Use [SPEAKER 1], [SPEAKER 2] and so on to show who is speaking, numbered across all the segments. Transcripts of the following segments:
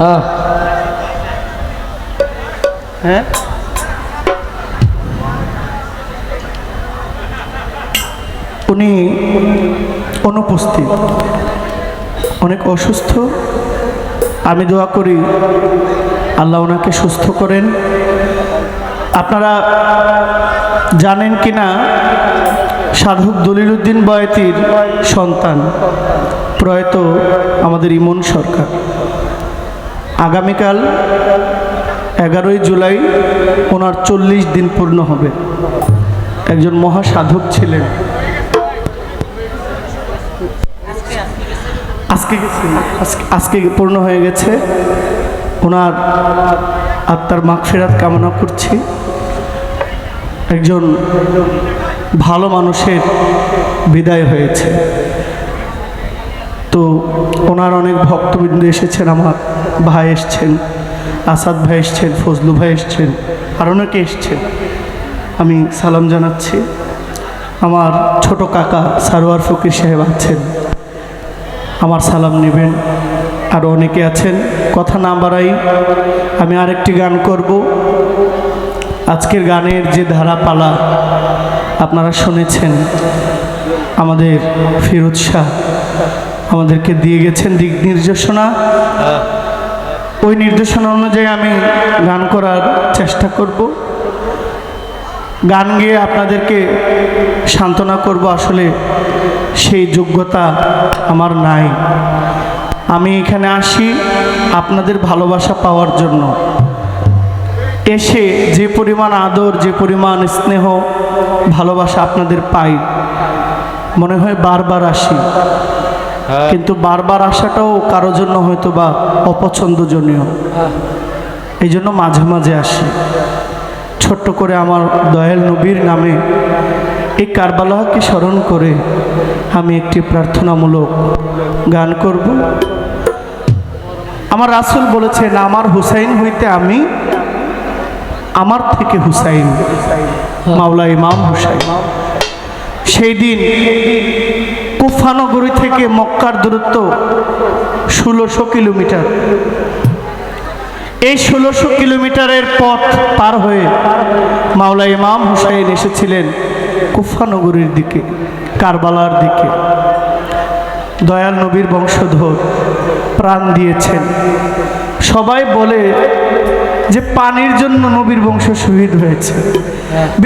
[SPEAKER 1] হ্যাঁ
[SPEAKER 2] হ্যাঁ? উনি অনুপস্থিত। অনেক অসুস্থ। আমি দোয়া করি আল্লাহ ওনাকে সুস্থ করেন। আপনারা জানেন কি না সাধক দলিলুদ্দিন বয়তির সন্তান প্রয়াত আমাদের ইমন সরকার। আগামীকাল এগারোই জুলাই ওনার চল্লিশ দিন পূর্ণ হবে। একজন মহাসাধক ছিলেন। আজকে আজকে- পূর্ণ হয়ে গেছে। ওনার আত্মার মাগফেরাত কামনা করছি। একজন ভালো মানুষের বিদায় হয়েছে। ওনার অনেক ভক্তবৃন্দ এসেছেন, আমার ভাই এসছেন, আসাদ ভাই এসছেন, ফজলু ভাই এসছেন, আর অনেকে এসছেন। আমি সালাম জানাচ্ছি। আমার ছোট কাকা সারোয়ার ফকির সাহেব আছেন। আমার সালাম নেবেন। আরও অনেকে আছেন। কথা না বাড়াই আমি আরেকটি গান করব। আজকের গানের যে ধারাপালা আপনারা শুনেছেন, আমাদের ফিরোজ শাহ। আমাদেরকে দিয়ে গেছেন দিক নির্দেশনা। ওই নির্দেশনা অনুযায়ী আমি গান করার চেষ্টা করব। গান গেয়ে আপনাদেরকে সান্ত্বনা করব, আসলে সেই যোগ্যতা আমার নাই। আমি এখানে আসি আপনাদের ভালোবাসা পাওয়ার জন্য। এসে যে পরিমাণ আদর, যে পরিমাণ স্নেহ, ভালোবাসা আপনাদের পাই, মনে হয় বারবার আসি। কিন্তু বারবার আসাটাও কারোর জন্য হয়তো বা অপছন্দজনীয়। এই জন্য মাঝে মাঝে আসি। ছোট্ট করে আমার দয়াল নবীর নামে এই কারবালাহকে স্মরণ করে আমি একটি প্রার্থনামূলক গান করব। আমার রাসুল বলেছেন, আমার হুসাইন হইতে আমি আমার থেকে হুসাইন, মাওলা ইমাম হুসাইন। সেই দিন কুফানগরী থেকে মক্কার দূরত্ব ষোলোশো কিলোমিটার। এই ষোলোশো কিলোমিটারের পথ পার হয়ে মাওলা ইমাম হুসাইন এসেছিলেন কুফানগরীর দিকে, কারবালার দিকে। দয়াল নবীর বংশধর প্রাণ দিয়েছেন। সবাই বলে যে পানির জন্য নবীর বংশ শহীদ হয়েছে।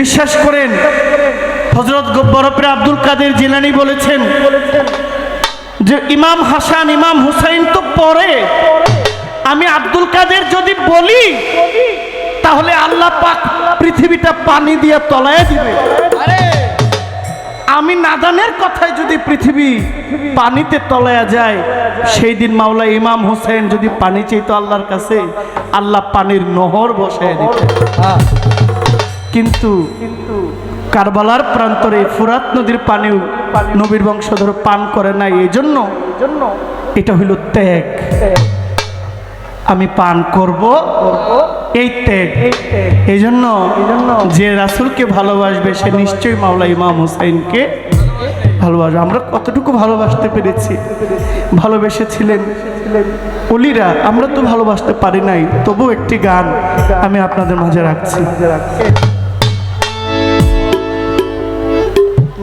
[SPEAKER 2] বিশ্বাস করেন হজরত বরফের আব্দুল কাদের জিলানি বলেছেন যে ইমাম হাসান, ইমাম হুসাইন তো পরে আমি আব্দুল কাদের যদি বলি, তাহলে আল্লাহ পাক পৃথিবীটা পানি দিয়ে তলায় দিবে। আমি নাদানের কথায় যদি পৃথিবী পানিতে তলায়া যায়, সেই দিন মাওলা ইমাম হোসেন যদি পানি চাইতো আল্লাহর কাছে, আল্লাহ পানির নহর বসায় দিত কিন্তু কারবালার প্রান্তরে ফুরাত নদীর পানিও নবীর বংশধর পান করে নাই। এই জন্য এটা হইল ত্যাগ। আমি পান করব এই ত্যাগ। এই জন্য যে রাসুলকে ভালোবাসবে সে নিশ্চয়ই মাওলা ইমাম হুসাইনকে ভালোবাসবে। আমরা কতটুকু ভালোবাসতে পেরেছি? ভালোবেসেছিলেন। অলিরা, আমরা তো ভালোবাসতে পারি নাই তবু একটি গান আমি আপনাদের মাঝে রাখছি।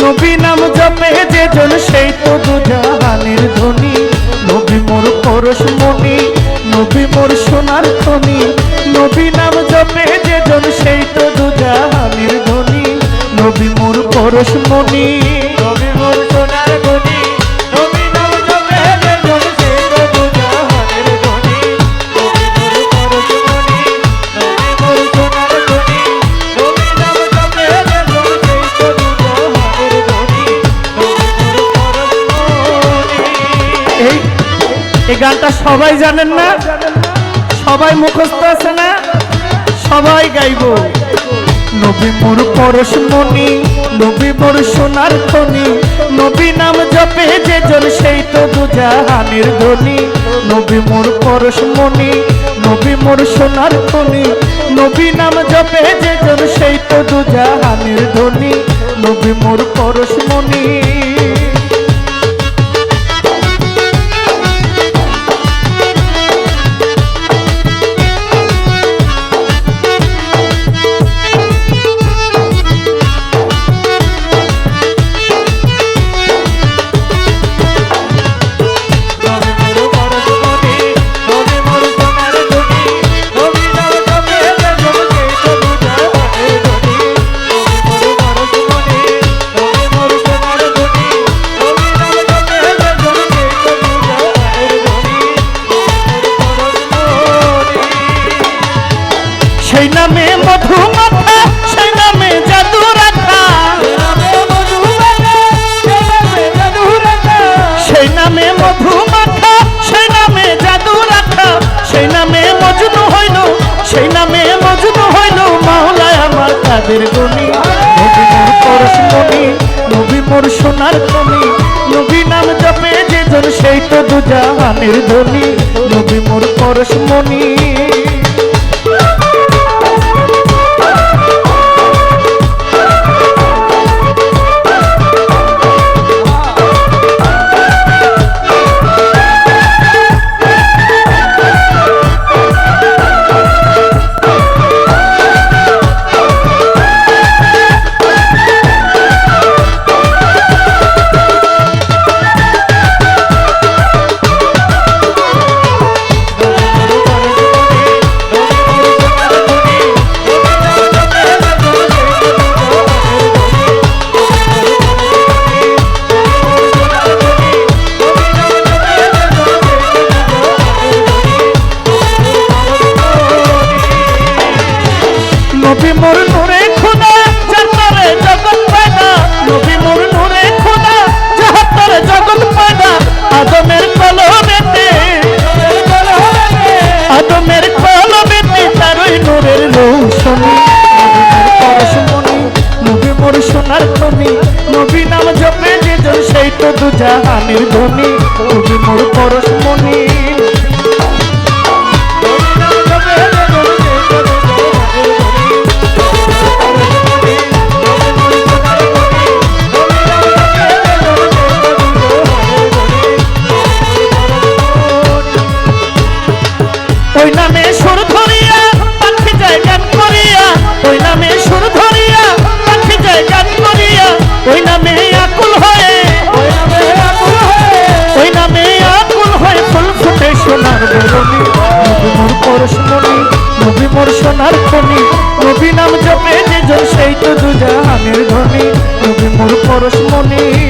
[SPEAKER 2] নবী নাম জপে যে জন সেই তো দুজাহানের ধনী নবী মোর পরশমণি নবী মোর সোনার খনি। নবী নাম জপে যে জন সেই তো দুজাহানের ধনী নবী মোর পরশমণি নবী গানটা সবাই জানেন না? সবাই মুখস্থ আছে না? সবাই গাইব। নবী মোর পরশমণি নবী মোর সোনার খনি, নবী নাম জপে যে জন সেই তো দুজাহানের ধনী নবী মোর পরশমণি নবী মোর সোনার খনি, নবী নাম জপে যে জন সেই তো দুজাহানের ধনী নবী মোর পরশমণি। সেই সেই নামে মধু মাখা, সেই নামে জাদু রাখা, সেই নামে মজনু হইল, সেই নামে মজনু হইল মাওলায় আমার কাদের গুণী নবী মোর পরশমণি নবী সোনার ধ্বনি নবী নাম জপে যে জন, সেই তো দুজাহানের ধনী। নবী মোর পরশমণি নবী পরশমণি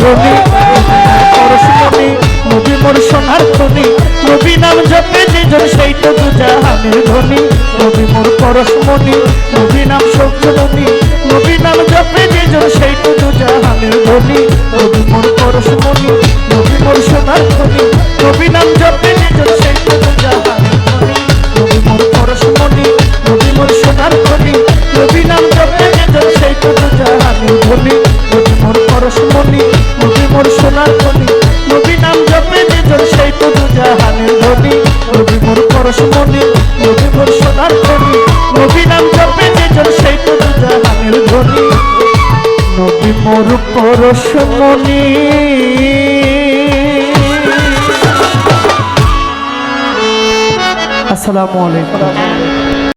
[SPEAKER 2] তরুণী পরশমণি নবী মোর সোনার খনি, নবী নাম জপে যে জন সেই তো দুজাহানের ধনী নবী মোর পরশমণি, নবী নাম সৌখ্যমণি নবী নাম জপে যে জন সেই তো দুজাহানের ধনী নবী মোর পরশমণি, নবী মোর সোনার খনি, নবী নাম পরশমণি আসসালামু আলাইকুম।